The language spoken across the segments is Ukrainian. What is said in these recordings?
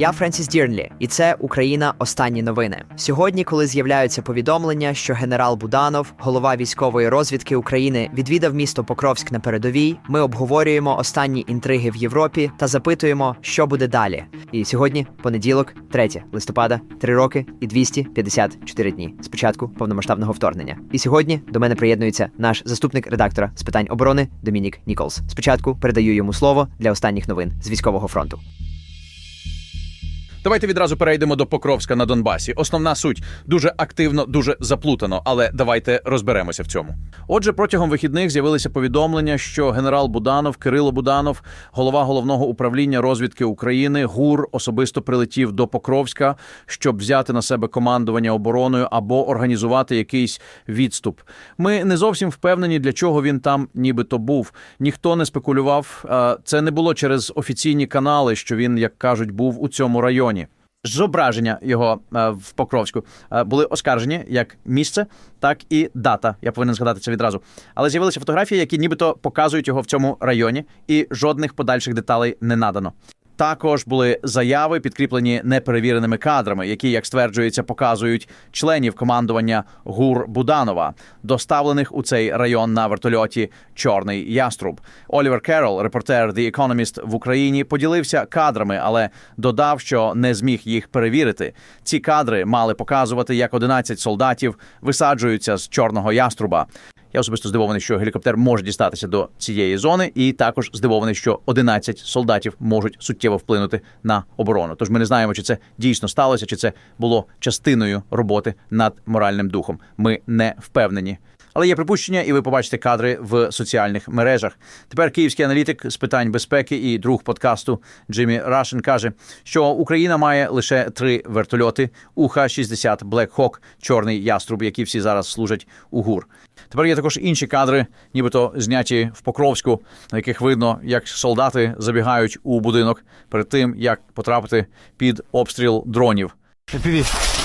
Я Френсіс Дірнлі, і це Україна. Останні новини. Сьогодні, коли з'являються повідомлення, що генерал Буданов, голова військової розвідки України, відвідав місто Покровськ на передовій. Ми обговорюємо останні інтриги в Європі та запитуємо, що буде далі. І сьогодні понеділок, 3 листопада, 3 роки і 254 дні з початку повномасштабного вторгнення. І сьогодні до мене приєднується наш заступник редактора з питань оборони Домінік Ніколс. Спочатку передаю йому слово для останніх новин з військового фронту. Давайте відразу перейдемо до Покровська на Донбасі. Основна суть дуже активно, дуже заплутано, але давайте розберемося в цьому. Отже, протягом вихідних з'явилися повідомлення, що генерал Буданов, Кирило Буданов, голова головного управління розвідки України, ГУР особисто прилетів до Покровська, щоб взяти на себе командування обороною або організувати якийсь відступ. Ми не зовсім впевнені, для чого він там нібито був. Ніхто не спекулював. Е, Це не було через офіційні канали, що він, як кажуть, був у цьому районі. Зображення його е, в Покровську е, були оскаржені як місце, так і дата. Я повинен згадати це відразу. Але з'явилися фотографії, які нібито показують його в цьому районі, і жодних подальших деталей не надано. Також були заяви, підкріплені неперевіреними кадрами, які, як стверджується, показують членів командування ГУР Буданова, доставлених у цей район на вертольоті Чорний Яструб. Олівер Керол, репортер The Economist в Україні, поділився кадрами, але додав, що не зміг їх перевірити. Ці кадри мали показувати, як 11 солдатів висаджуються з чорного яструба. Я особисто здивований, що гелікоптер може дістатися до цієї зони, і також здивований, що 11 солдатів можуть суттєво вплинути на оборону. Тож ми не знаємо, чи це дійсно сталося, чи це було частиною роботи над моральним духом. Ми не впевнені. Але є припущення, і ви побачите кадри в соціальних мережах. Тепер київський аналітик з питань безпеки і друг подкасту Джиммі Рашен каже, що Україна має лише три вертольоти УХ-60 Black Hawk, чорний яструб, які всі зараз служать у ГУР. Тепер є також інші кадри, нібито зняті в Покровську, на яких видно, як солдати забігають у будинок перед тим, як потрапити під обстріл дронів. FPV.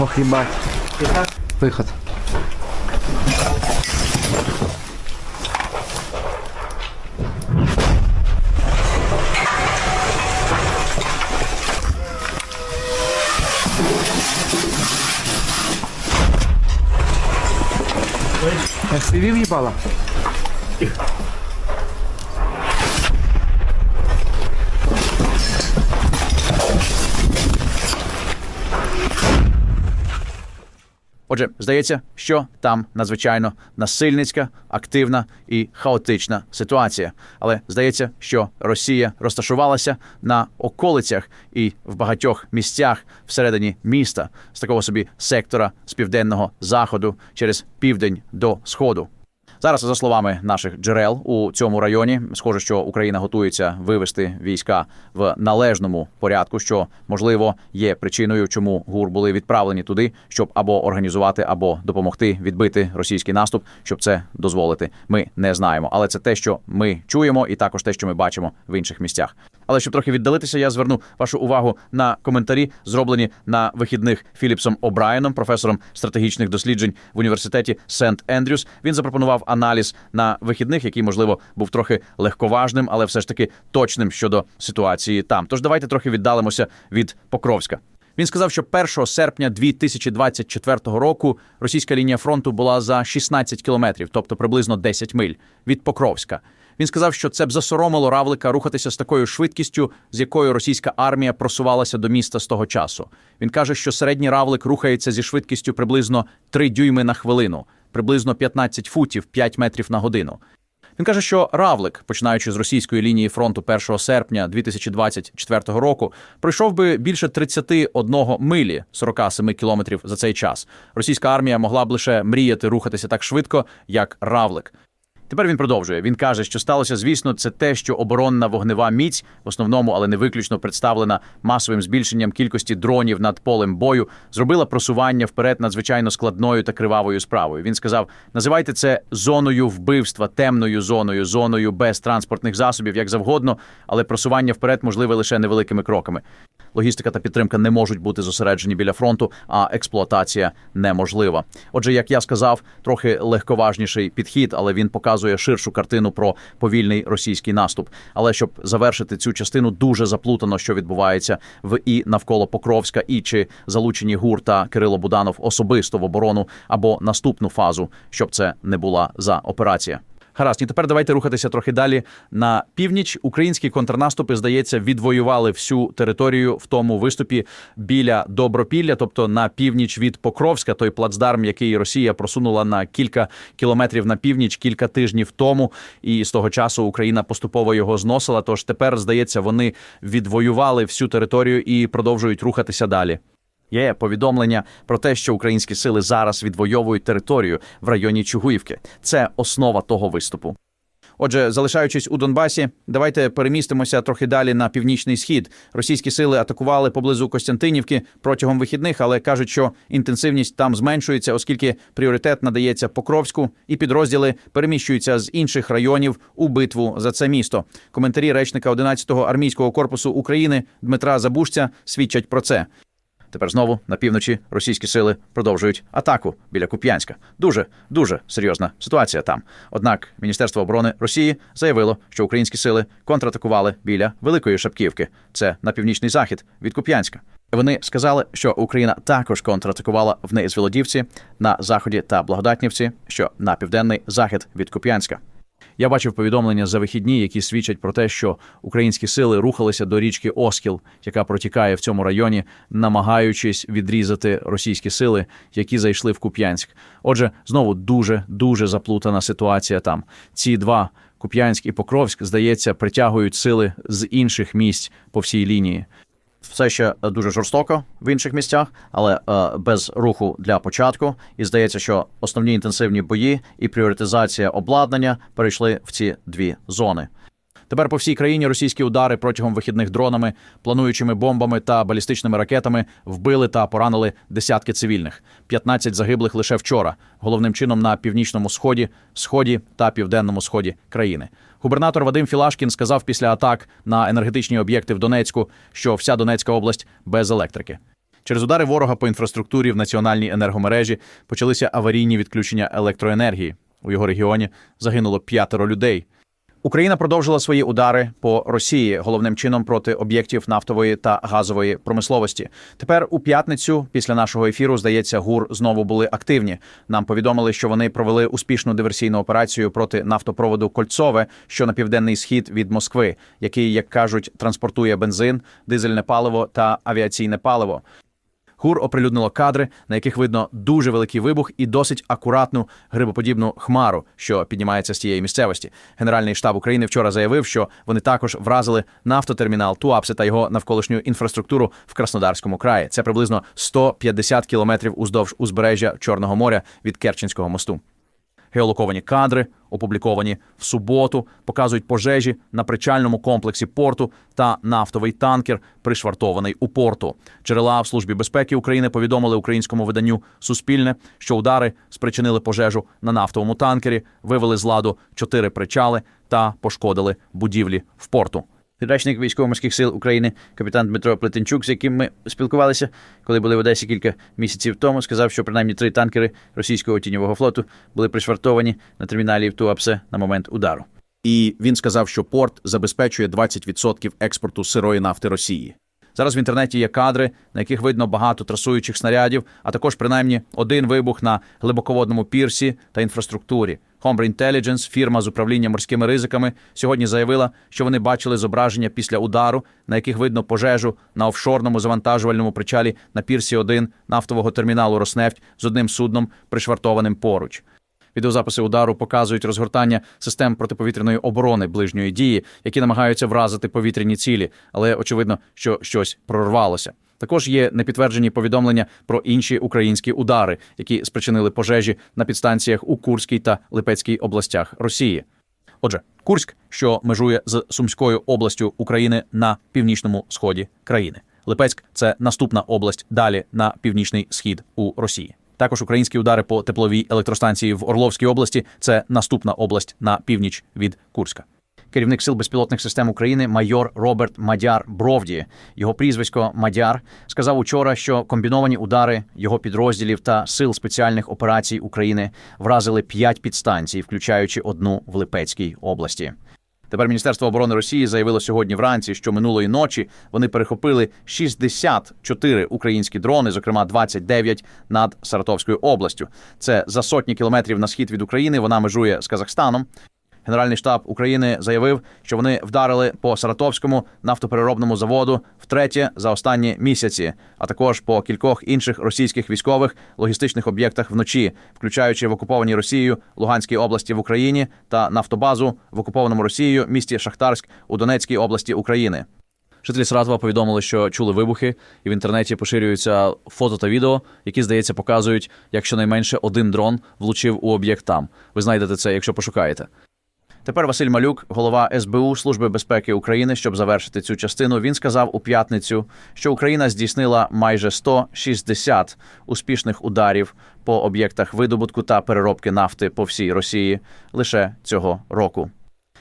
Ох, ебать. Выход. FPV въебало? Отже, здається, що там надзвичайно насильницька, активна і хаотична ситуація. Але здається, що Росія розташувалася на околицях і в багатьох місцях всередині міста з такого собі сектора з південного заходу через південь до сходу. Зараз, за словами наших джерел у цьому районі, схоже, що Україна готується вивести війська в належному порядку, що можливо є причиною, чому гур були відправлені туди, щоб або організувати, або допомогти відбити російський наступ, щоб це дозволити. Ми не знаємо, але це те, що ми чуємо, і також те, що ми бачимо в інших місцях. Але щоб трохи віддалитися, я зверну вашу увагу на коментарі, зроблені на вихідних Філіпсом О'Брайеном, професором стратегічних досліджень в університеті Сент Ендрюс. Він запропонував аналіз на вихідних, який можливо був трохи легковажним, але все ж таки точним щодо ситуації там. Тож давайте трохи віддалимося від Покровська. Він сказав, що 1 серпня 2024 року російська лінія фронту була за 16 кілометрів, тобто приблизно 10 миль від Покровська. Він сказав, що це б засоромило равлика рухатися з такою швидкістю, з якою російська армія просувалася до міста з того часу. Він каже, що середній равлик рухається зі швидкістю приблизно 3 дюйми на хвилину, приблизно 15 футів 5 метрів на годину. Він каже, що Равлик, починаючи з російської лінії фронту 1 серпня 2024 року, пройшов би більше 31 милі 47 кілометрів за цей час. Російська армія могла б лише мріяти рухатися так швидко, як Равлик. Тепер він продовжує. Він каже, що сталося, звісно, це те, що оборонна вогнева міць, в основному, але не виключно представлена масовим збільшенням кількості дронів над полем бою, зробила просування вперед надзвичайно складною та кривавою справою. Він сказав: називайте це зоною вбивства, темною зоною, зоною без транспортних засобів, як завгодно, але просування вперед можливе лише невеликими кроками. Логістика та підтримка не можуть бути зосереджені біля фронту, а експлуатація неможлива. Отже, як я сказав, трохи легковажніший підхід, але він показує ширшу картину про повільний російський наступ. Але щоб завершити цю частину, дуже заплутано, що відбувається в і навколо Покровська, і чи залучені ГУР та Кирило Буданов особисто в оборону або наступну фазу, щоб це не була за операція. Гаразд, і тепер давайте рухатися трохи далі на північ. Українські контрнаступи, здається, відвоювали всю територію в тому виступі біля Добропілля, тобто на північ від Покровська, той плацдарм, який Росія просунула на кілька кілометрів на північ кілька тижнів тому, і з того часу Україна поступово його зносила. Тож тепер, здається, вони відвоювали всю територію і продовжують рухатися далі. Є повідомлення про те, що українські сили зараз відвоюють територію в районі Чугуївки. Це основа того виступу. Отже, залишаючись у Донбасі, давайте перемістимося трохи далі на північний схід. Російські сили атакували поблизу Костянтинівки протягом вихідних, але кажуть, що інтенсивність там зменшується, оскільки пріоритет надається Покровську, і підрозділи переміщуються з інших районів у битву за це місто. Коментарі речника 11-го армійського корпусу України Дмитра Забушця свідчать про це. Тепер знову на півночі російські сили продовжують атаку біля Куп'янська. Дуже дуже серйозна ситуація там. Однак Міністерство оборони Росії заявило, що українські сили контратакували біля Великої Шапківки. Це на північний захід від Куп'янська. Вони сказали, що Україна також контратакувала в Неізвілодівці на заході та Благодатнівці, що на південний захід від Куп'янська. Я бачив повідомлення за вихідні, які свідчать про те, що українські сили рухалися до річки Оскіл, яка протікає в цьому районі, намагаючись відрізати російські сили, які зайшли в Куп'янськ. Отже, знову дуже дуже заплутана ситуація там. Ці два Куп'янськ і Покровськ, здається, притягують сили з інших місць по всій лінії. Все ще дуже жорстоко в інших місцях, але е, без руху для початку. І здається, що основні інтенсивні бої і пріоритизація обладнання перейшли в ці дві зони. Тепер по всій країні російські удари протягом вихідних дронами, плануючими бомбами та балістичними ракетами вбили та поранили десятки цивільних. 15 загиблих лише вчора, головним чином на північному сході, сході та південному сході країни. Губернатор Вадим Філашкін сказав після атак на енергетичні об'єкти в Донецьку, що вся Донецька область без електрики. Через удари ворога по інфраструктурі в національній енергомережі почалися аварійні відключення електроенергії. У його регіоні загинуло п'ятеро людей. Україна продовжила свої удари по Росії, головним чином проти об'єктів нафтової та газової промисловості. Тепер у п'ятницю, після нашого ефіру, здається, гур знову були активні. Нам повідомили, що вони провели успішну диверсійну операцію проти нафтопроводу Кольцове, що на південний схід від Москви, який, як кажуть, транспортує бензин, дизельне паливо та авіаційне паливо. ГУР оприлюднило кадри, на яких видно дуже великий вибух і досить акуратну грибоподібну хмару, що піднімається з тієї місцевості. Генеральний штаб України вчора заявив, що вони також вразили нафтотермінал Туапсе та його навколишню інфраструктуру в Краснодарському краї. Це приблизно 150 кілометрів уздовж узбережжя Чорного моря від Керченського мосту. Геолоковані кадри, опубліковані в суботу, показують пожежі на причальному комплексі порту та нафтовий танкер, пришвартований у порту. Джерела в службі безпеки України повідомили українському виданню Суспільне, що удари спричинили пожежу на нафтовому танкері, вивели з ладу чотири причали та пошкодили будівлі в порту. Речник військово-морських сил України, капітан Дмитро Плетенчук, з яким ми спілкувалися, коли були в Одесі кілька місяців тому, сказав, що принаймні три танкери російського тіньового флоту були пришвартовані на терміналі в Туапсе на момент удару. І він сказав, що порт забезпечує 20% експорту сирої нафти Росії. Зараз в інтернеті є кадри, на яких видно багато трасуючих снарядів, а також принаймні один вибух на глибоководному пірсі та інфраструктурі. Hombre Intelligence, фірма з управління морськими ризиками, сьогодні заявила, що вони бачили зображення після удару, на яких видно пожежу на офшорному завантажувальному причалі на пірсі 1 нафтового терміналу Роснефть з одним судном, пришвартованим поруч. Відеозаписи удару показують розгортання систем протиповітряної оборони ближньої дії, які намагаються вразити повітряні цілі, але очевидно, що щось прорвалося. Також є непідтверджені повідомлення про інші українські удари, які спричинили пожежі на підстанціях у Курській та Липецькій областях Росії. Отже, Курськ, що межує з Сумською областю України на північному сході країни. Липецьк це наступна область далі на північний схід у Росії. Також українські удари по тепловій електростанції в Орловській області це наступна область на північ від Курська. Керівник сил безпілотних систем України майор Роберт Мадяр Бровді, його прізвисько Мадяр, сказав учора, що комбіновані удари його підрозділів та сил спеціальних операцій України вразили п'ять підстанцій, включаючи одну в Липецькій області. Тепер Міністерство оборони Росії заявило сьогодні вранці, що минулої ночі вони перехопили 64 українські дрони, зокрема 29 над Саратовською областю. Це за сотні кілометрів на схід від України. Вона межує з Казахстаном. Генеральний штаб України заявив, що вони вдарили по Саратовському нафтопереробному заводу втретє за останні місяці, а також по кількох інших російських військових логістичних об'єктах вночі, включаючи в окупованій Росією Луганській області в Україні та нафтобазу в окупованому Росією місті Шахтарськ у Донецькій області України. Жителі Саратова повідомили, що чули вибухи, і в інтернеті поширюються фото та відео, які, здається, показують, як щонайменше один дрон влучив у об'єкт там. Ви знайдете це, якщо пошукаєте. Тепер Василь Малюк, голова СБУ Служби безпеки України, щоб завершити цю частину, він сказав у п'ятницю, що Україна здійснила майже 160 успішних ударів по об'єктах видобутку та переробки нафти по всій Росії лише цього року.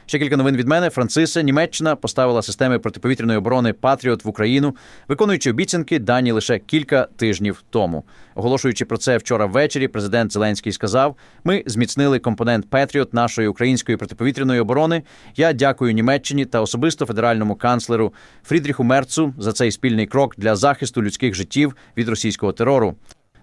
Ще кілька новин від мене. Франциса, Німеччина поставила системи протиповітряної оборони Патріот в Україну, виконуючи обіцянки, дані лише кілька тижнів тому. Оголошуючи про це вчора ввечері, президент Зеленський сказав: Ми зміцнили компонент Петріот нашої української протиповітряної оборони. Я дякую Німеччині та особисто федеральному канцлеру Фрідріху Мерцу за цей спільний крок для захисту людських життів від російського терору.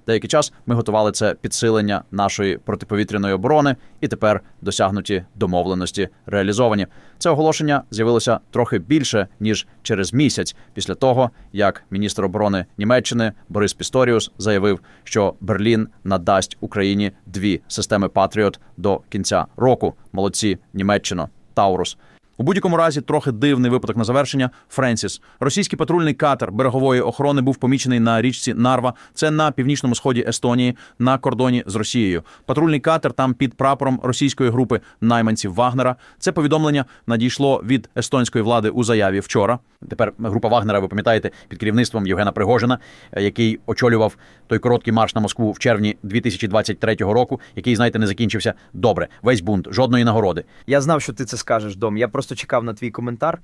Деякий час ми готували це підсилення нашої протиповітряної оборони, і тепер досягнуті домовленості реалізовані. Це оголошення з'явилося трохи більше ніж через місяць після того, як міністр оборони Німеччини Борис Пісторіус заявив, що Берлін надасть Україні дві системи Патріот до кінця року. Молодці Німеччина Таурус. У будь-якому разі трохи дивний випадок на завершення. Френсіс, російський патрульний катер берегової охорони, був помічений на річці Нарва. Це на північному сході Естонії, на кордоні з Росією. Патрульний катер там під прапором російської групи найманців Вагнера. Це повідомлення надійшло від естонської влади у заяві вчора. Тепер група Вагнера, ви пам'ятаєте, під керівництвом Євгена Пригожина, е, який очолював той короткий марш на Москву в червні 2023 року, який, знаєте, не закінчився добре. Весь бунт, жодної нагороди. Я знав, що ти це скажеш, Дом. Я просто чекав на твій коментар.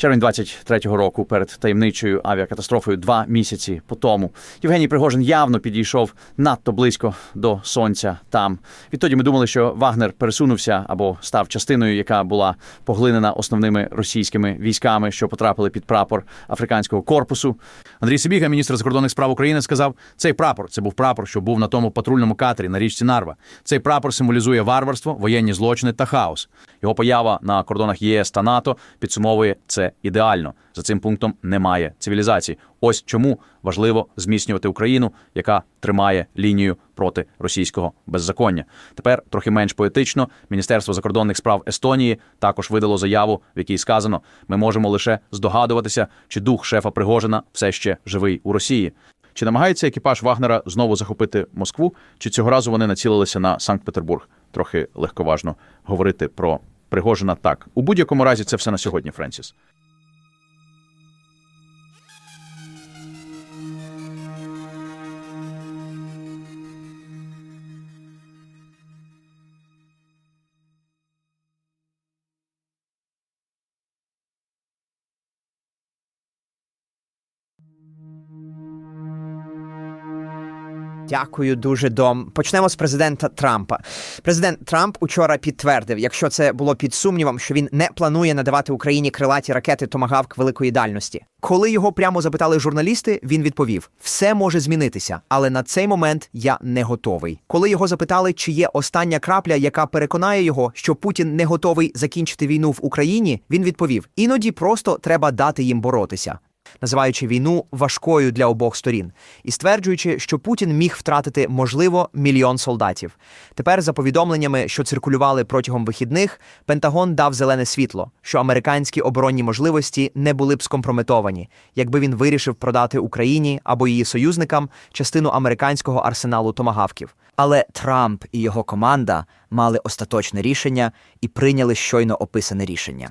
Червень 23-го року перед таємничою авіакатастрофою два місяці по тому. Євгеній Пригожин явно підійшов надто близько до сонця там. Відтоді ми думали, що Вагнер пересунувся або став частиною, яка була поглинена основними російськими військами, що потрапили під прапор африканського корпусу. Андрій Сибіга, міністр закордонних справ України, сказав: цей прапор це був прапор, що був на тому патрульному катері на річці Нарва. Цей прапор символізує варварство, воєнні злочини та хаос. Його поява на кордонах ЄС та НАТО підсумовує це ідеально. За цим пунктом немає цивілізації. Ось чому важливо зміцнювати Україну, яка тримає лінію проти російського беззаконня. Тепер трохи менш поетично. Міністерство закордонних справ Естонії також видало заяву, в якій сказано: ми можемо лише здогадуватися, чи дух шефа Пригожина все ще живий у Росії. Чи намагається екіпаж Вагнера знову захопити Москву, чи цього разу вони націлилися на Санкт-Петербург? Трохи легковажно говорити про Пригожина так. У будь-якому разі це все на сьогодні, Френсіс. Дякую дуже дом. Почнемо з президента Трампа. Президент Трамп учора підтвердив, якщо це було під сумнівом, що він не планує надавати Україні крилаті ракети Томагавк великої дальності. Коли його прямо запитали журналісти, він відповів: все може змінитися, але на цей момент я не готовий. Коли його запитали, чи є остання крапля, яка переконає його, що Путін не готовий закінчити війну в Україні, він відповів: іноді просто треба дати їм боротися. Називаючи війну важкою для обох сторін, і стверджуючи, що Путін міг втратити можливо мільйон солдатів. Тепер, за повідомленнями, що циркулювали протягом вихідних, Пентагон дав зелене світло, що американські оборонні можливості не були б скомпрометовані, якби він вирішив продати Україні або її союзникам частину американського арсеналу томагавків. Але Трамп і його команда мали остаточне рішення і прийняли щойно описане рішення.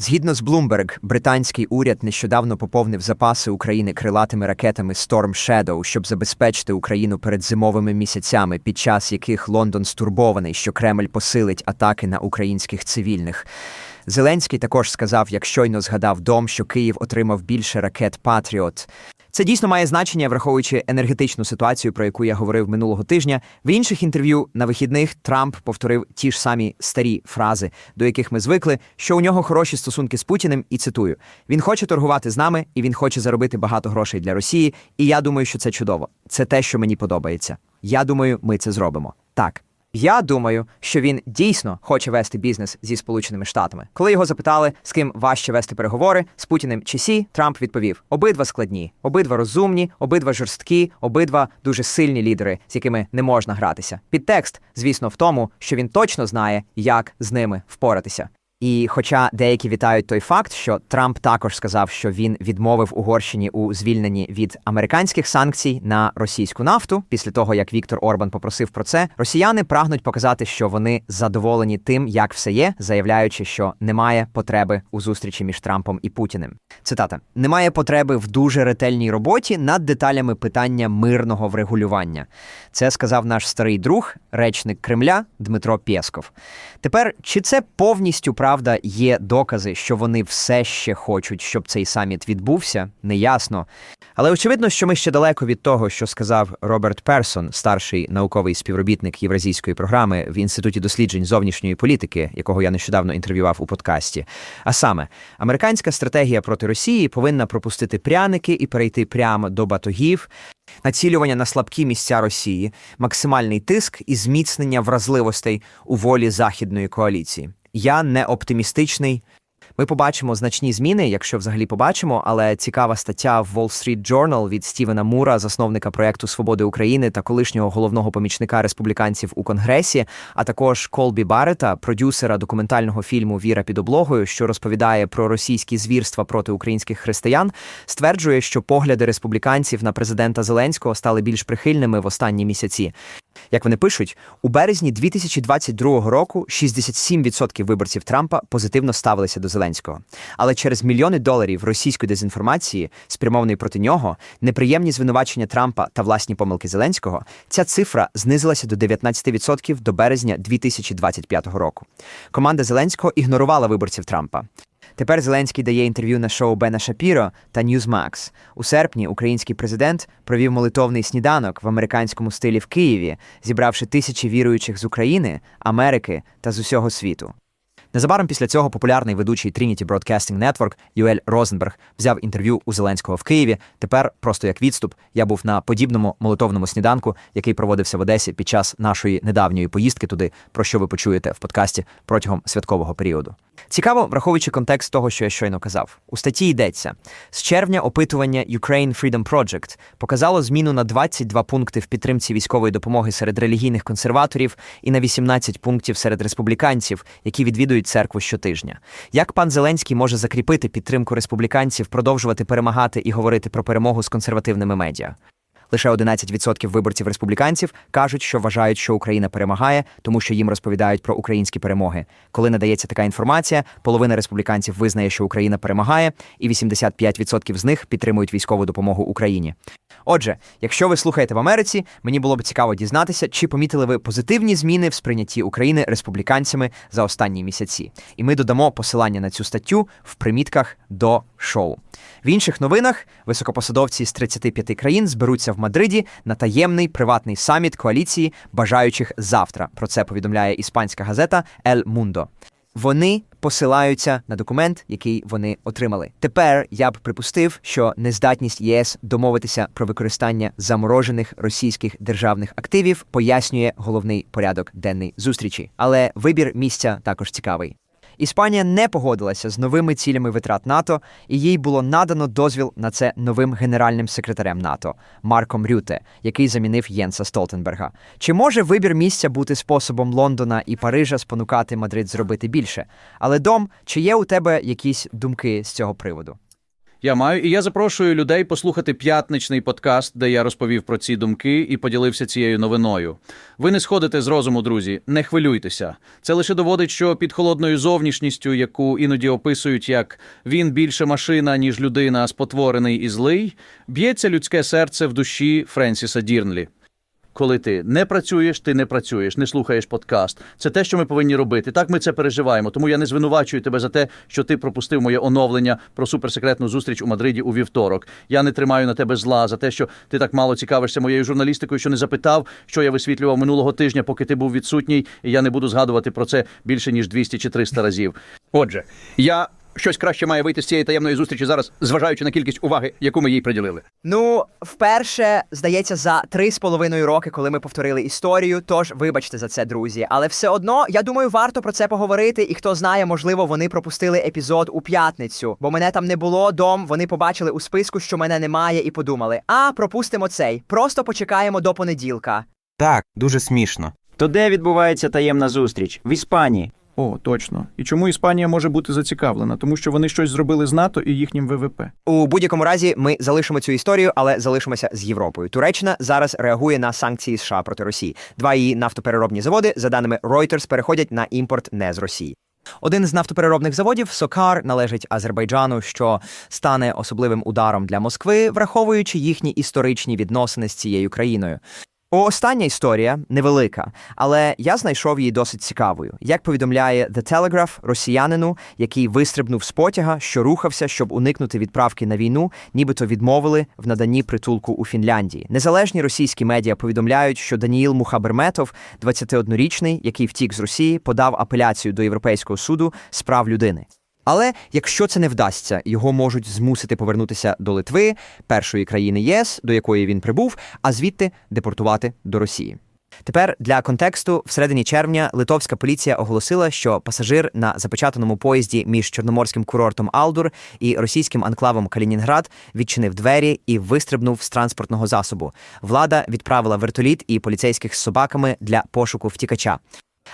Згідно з Bloomberg, британський уряд нещодавно поповнив запаси України крилатими ракетами Storm Shadow, щоб забезпечити Україну перед зимовими місяцями, під час яких Лондон стурбований, що Кремль посилить атаки на українських цивільних. Зеленський також сказав, як щойно згадав дом, що Київ отримав більше ракет Патріот. Це дійсно має значення, враховуючи енергетичну ситуацію, про яку я говорив минулого тижня. В інших інтерв'ю на вихідних Трамп повторив ті ж самі старі фрази, до яких ми звикли, що у нього хороші стосунки з Путіним, і цитую: він хоче торгувати з нами, і він хоче заробити багато грошей для Росії. І я думаю, що це чудово. Це те, що мені подобається. Я думаю, ми це зробимо. Так. Я думаю, що він дійсно хоче вести бізнес зі Сполученими Штатами. Коли його запитали, з ким важче вести переговори з Путіним чи Сі, Трамп відповів: обидва складні, обидва розумні, обидва жорсткі, обидва дуже сильні лідери, з якими не можна гратися. Підтекст, звісно, в тому, що він точно знає, як з ними впоратися. І хоча деякі вітають той факт, що Трамп також сказав, що він відмовив Угорщині у звільненні від американських санкцій на російську нафту, після того як Віктор Орбан попросив про це, росіяни прагнуть показати, що вони задоволені тим, як все є, заявляючи, що немає потреби у зустрічі між Трампом і Путіним. Цитата: немає потреби в дуже ретельній роботі над деталями питання мирного врегулювання. Це сказав наш старий друг, речник Кремля Дмитро Пєсков. Тепер чи це повністю правда є докази, що вони все ще хочуть, щоб цей саміт відбувся, неясно. Але очевидно, що ми ще далеко від того, що сказав Роберт Персон, старший науковий співробітник євразійської програми в інституті досліджень зовнішньої політики, якого я нещодавно інтерв'ював у подкасті. А саме, американська стратегія проти Росії повинна пропустити пряники і перейти прямо до батогів. Націлювання на слабкі місця Росії, максимальний тиск і зміцнення вразливостей у волі західної коаліції. Я не оптимістичний. Ми побачимо значні зміни, якщо взагалі побачимо, але цікава стаття в Wall Street Journal від Стівена Мура, засновника проекту Свободи України та колишнього головного помічника республіканців у Конгресі, а також Колбі Барета, продюсера документального фільму Віра під облогою, що розповідає про російські звірства проти українських християн, стверджує, що погляди республіканців на президента Зеленського стали більш прихильними в останні місяці. Як вони пишуть, у березні 2022 року 67% виборців Трампа позитивно ставилися до Зеленського. Але через мільйони доларів російської дезінформації, спрямованої проти нього, неприємні звинувачення Трампа та власні помилки Зеленського, ця цифра знизилася до 19% до березня 2025 року. Команда Зеленського ігнорувала виборців Трампа. Тепер Зеленський дає інтерв'ю на шоу Бена Шапіро та Newsmax. У серпні український президент провів молитовний сніданок в американському стилі в Києві, зібравши тисячі віруючих з України, Америки та з усього світу. Незабаром після цього популярний ведучий Trinity Broadcasting Network Юель Розенберг взяв інтерв'ю у Зеленського в Києві. Тепер, просто як відступ, я був на подібному молитовному сніданку, який проводився в Одесі під час нашої недавньої поїздки туди, про що ви почуєте в подкасті протягом святкового періоду. Цікаво, враховуючи контекст того, що я щойно казав. У статті йдеться: з червня опитування Ukraine Freedom Project показало зміну на 22 пункти в підтримці військової допомоги серед релігійних консерваторів і на 18 пунктів серед республіканців, які відвідують церкву щотижня. Як пан Зеленський може закріпити підтримку республіканців, продовжувати перемагати і говорити про перемогу з консервативними медіа? Лише 11% виборців республіканців кажуть, що вважають, що Україна перемагає, тому що їм розповідають про українські перемоги. Коли надається така інформація, половина республіканців визнає, що Україна перемагає, і 85% з них підтримують військову допомогу Україні. Отже, якщо ви слухаєте в Америці, мені було б цікаво дізнатися, чи помітили ви позитивні зміни в сприйнятті України республіканцями за останні місяці. І ми додамо посилання на цю статтю в примітках до шоу. В інших новинах високопосадовці з 35 країн зберуться в Мадриді на таємний приватний саміт коаліції бажаючих завтра. Про це повідомляє іспанська газета El Mundo. Вони посилаються на документ, який вони отримали. Тепер я б припустив, що нездатність ЄС домовитися про використання заморожених російських державних активів пояснює головний порядок денний зустрічі. Але вибір місця також цікавий. Іспанія не погодилася з новими цілями витрат НАТО, і їй було надано дозвіл на це новим генеральним секретарем НАТО Марком Рюте, який замінив Єнса Столтенберга. Чи може вибір місця бути способом Лондона і Парижа спонукати Мадрид зробити більше? Але дом, чи є у тебе якісь думки з цього приводу? Я маю, і я запрошую людей послухати п'ятничний подкаст, де я розповів про ці думки і поділився цією новиною. Ви не сходите з розуму, друзі, не хвилюйтеся. Це лише доводить, що під холодною зовнішністю, яку іноді описують як він більше машина, ніж людина, спотворений і злий, б'ється людське серце в душі Френсіса Дірнлі. Коли ти не працюєш, ти не працюєш, не слухаєш подкаст. Це те, що ми повинні робити. Так ми це переживаємо. Тому я не звинувачую тебе за те, що ти пропустив моє оновлення про суперсекретну зустріч у Мадриді у вівторок. Я не тримаю на тебе зла за те, що ти так мало цікавишся моєю журналістикою, що не запитав, що я висвітлював минулого тижня, поки ти був відсутній, і я не буду згадувати про це більше ніж 200 чи 300 разів. Отже, я щось краще має вийти з цієї таємної зустрічі зараз, зважаючи на кількість уваги, яку ми їй приділили. Ну, вперше, здається, за три з половиною роки, коли ми повторили історію. Тож вибачте за це, друзі. Але все одно, я думаю, варто про це поговорити. І хто знає, можливо, вони пропустили епізод у п'ятницю, бо мене там не було. Дом вони побачили у списку, що мене немає, і подумали: а пропустимо цей. Просто почекаємо до понеділка. Так, дуже смішно. То де відбувається таємна зустріч? В Іспанії. О, точно. І чому Іспанія може бути зацікавлена? Тому що вони щось зробили з НАТО і їхнім ВВП. У будь-якому разі ми залишимо цю історію, але залишимося з Європою. Туреччина зараз реагує на санкції США проти Росії. Два її нафтопереробні заводи, за даними Reuters, переходять на імпорт не з Росії. Один з нафтопереробних заводів Сокар належить Азербайджану, що стане особливим ударом для Москви, враховуючи їхні історичні відносини з цією країною. Остання історія невелика, але я знайшов її досить цікавою. Як повідомляє The Telegraph, росіянину, який вистрибнув з потяга, що рухався, щоб уникнути відправки на війну, нібито відмовили в наданні притулку у Фінляндії. Незалежні російські медіа повідомляють, що Даніїл Мухаберметов, 21-річний, який втік з Росії, подав апеляцію до Європейського суду з прав людини. Але якщо це не вдасться, його можуть змусити повернутися до Литви, першої країни ЄС, до якої він прибув, а звідти депортувати до Росії. Тепер для контексту, всередині червня литовська поліція оголосила, що пасажир на запечатаному поїзді між чорноморським курортом Алдур і російським анклавом Калінінград відчинив двері і вистрибнув з транспортного засобу. Влада відправила вертоліт і поліцейських з собаками для пошуку втікача.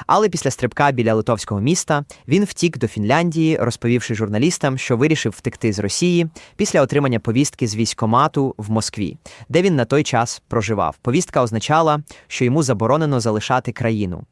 Але після стрибка біля литовського міста він втік до Фінляндії, розповівши журналістам, що вирішив втекти з Росії після отримання повістки з військомату в Москві, де він на той час проживав. Повістка означала, що йому заборонено залишати країну.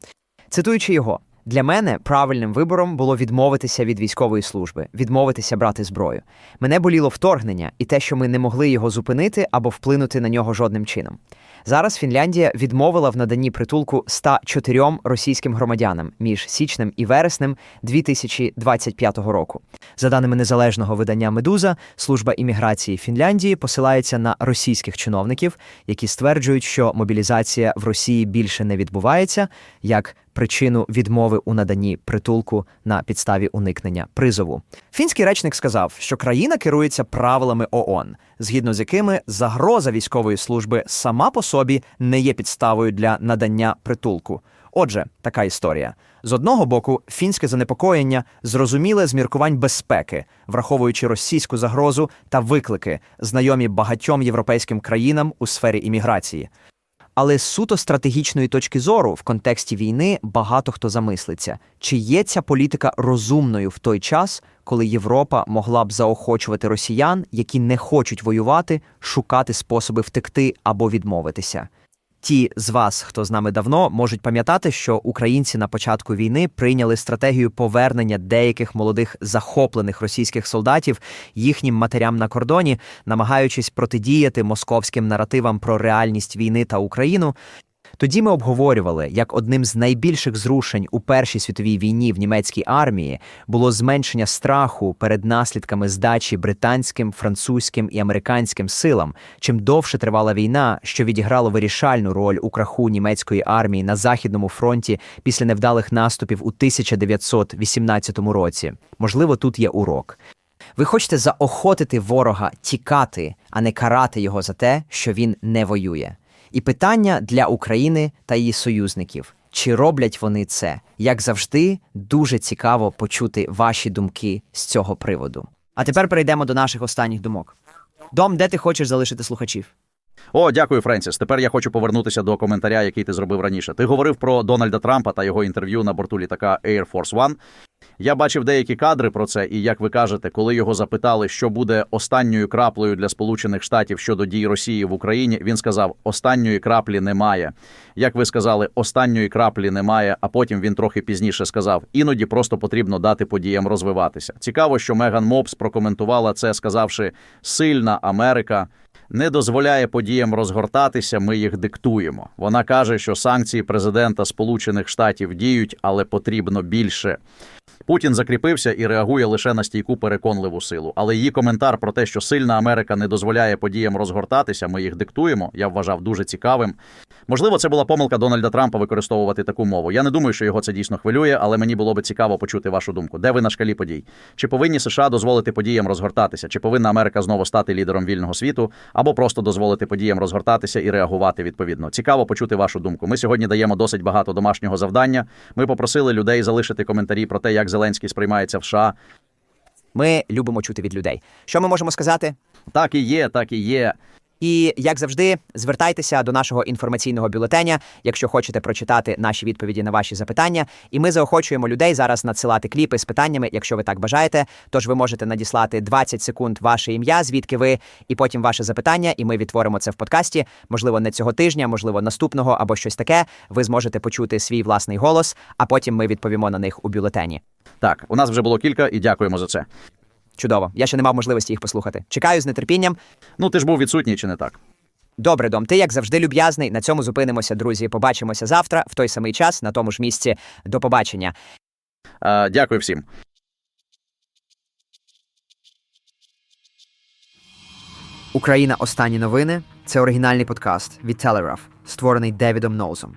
Цитуючи його. Для мене правильним вибором було відмовитися від військової служби, відмовитися брати зброю. Мене боліло вторгнення і те, що ми не могли його зупинити або вплинути на нього жодним чином. Зараз Фінляндія відмовила в наданні притулку 104 російським громадянам між січнем і вереснем 2025 року. За даними незалежного видання Медуза, служба імміграції Фінляндії посилається на російських чиновників, які стверджують, що мобілізація в Росії більше не відбувається як причину відмови у наданні притулку на підставі уникнення призову. Фінський речник сказав, що країна керується правилами ООН, згідно з якими загроза військової служби сама по собі не є підставою для надання притулку. Отже, така історія. З одного боку, фінське занепокоєння зрозуміле з міркувань безпеки, враховуючи російську загрозу та виклики, знайомі багатьом європейським країнам у сфері імміграції. Але з суто стратегічної точки зору в контексті війни багато хто замислиться, чи є ця політика розумною в той час, коли Європа могла б заохочувати росіян, які не хочуть воювати, шукати способи втекти або відмовитися. Ті з вас, хто з нами давно, можуть пам'ятати, що українці на початку війни прийняли стратегію повернення деяких молодих захоплених російських солдатів їхнім матерям на кордоні, намагаючись протидіяти московським наративам про реальність війни та Україну. Тоді ми обговорювали, як одним з найбільших зрушень у Першій світовій війні в німецькій армії було зменшення страху перед наслідками здачі британським, французьким і американським силам. Чим довше тривала війна, що відіграло вирішальну роль у краху німецької армії на західному фронті після невдалих наступів у 1918 році. Можливо, тут є урок. Ви хочете заохотити ворога тікати, а не карати його за те, що він не воює. І питання для України та її союзників: Чи роблять вони це? Як завжди, дуже цікаво почути ваші думки з цього приводу. А тепер перейдемо до наших останніх думок. Дом, де ти хочеш залишити слухачів? О, дякую, Френсіс. Тепер я хочу повернутися до коментаря, який ти зробив раніше. Ти говорив про Дональда Трампа та його інтерв'ю на борту літака Air Force One. Я бачив деякі кадри про це, і як ви кажете, коли його запитали, що буде останньою краплею для Сполучених Штатів щодо дій Росії в Україні, він сказав: останньої краплі немає. Як ви сказали, останньої краплі немає. А потім він трохи пізніше сказав: іноді просто потрібно дати подіям розвиватися. Цікаво, що Меган Мопс прокоментувала це, сказавши: сильна Америка не дозволяє подіям розгортатися, ми їх диктуємо. Вона каже, що санкції президента Сполучених Штатів діють, але потрібно більше. Путін закріпився і реагує лише на стійку переконливу силу. Але її коментар про те, що сильна Америка не дозволяє подіям розгортатися, ми їх диктуємо, я вважав дуже цікавим. Можливо, це була помилка Дональда Трампа використовувати таку мову. Я не думаю, що його це дійсно хвилює, але мені було би цікаво почути вашу думку. Де ви на шкалі подій? Чи повинні США дозволити подіям розгортатися? Чи повинна Америка знову стати лідером вільного світу, або просто дозволити подіям розгортатися і реагувати відповідно? Цікаво почути вашу думку. Ми сьогодні даємо досить багато домашнього завдання. Ми попросили людей залишити коментарі про те, як Зеленський сприймається в США. Ми любимо чути від людей. Що ми можемо сказати? Так і є, так і є. І як завжди, звертайтеся до нашого інформаційного бюлетеня, якщо хочете прочитати наші відповіді на ваші запитання. І ми заохочуємо людей зараз надсилати кліпи з питаннями, якщо ви так бажаєте. Тож ви можете надіслати 20 секунд ваше ім'я, звідки ви, і потім ваше запитання, і ми відтворимо це в подкасті. Можливо, не цього тижня, можливо, наступного або щось таке. Ви зможете почути свій власний голос, а потім ми відповімо на них у бюлетені. Так, у нас вже було кілька, і дякуємо за це. Чудово. Я ще не мав можливості їх послухати. Чекаю з нетерпінням. Ну, ти ж був відсутній чи не так? Добре, дом, ти як завжди люб'язний. На цьому зупинимося, друзі. Побачимося завтра в той самий час, на тому ж місці. До побачення. Е, дякую всім. Україна. Останні новини це оригінальний подкаст від Telegraph, створений Девідом Ноузом.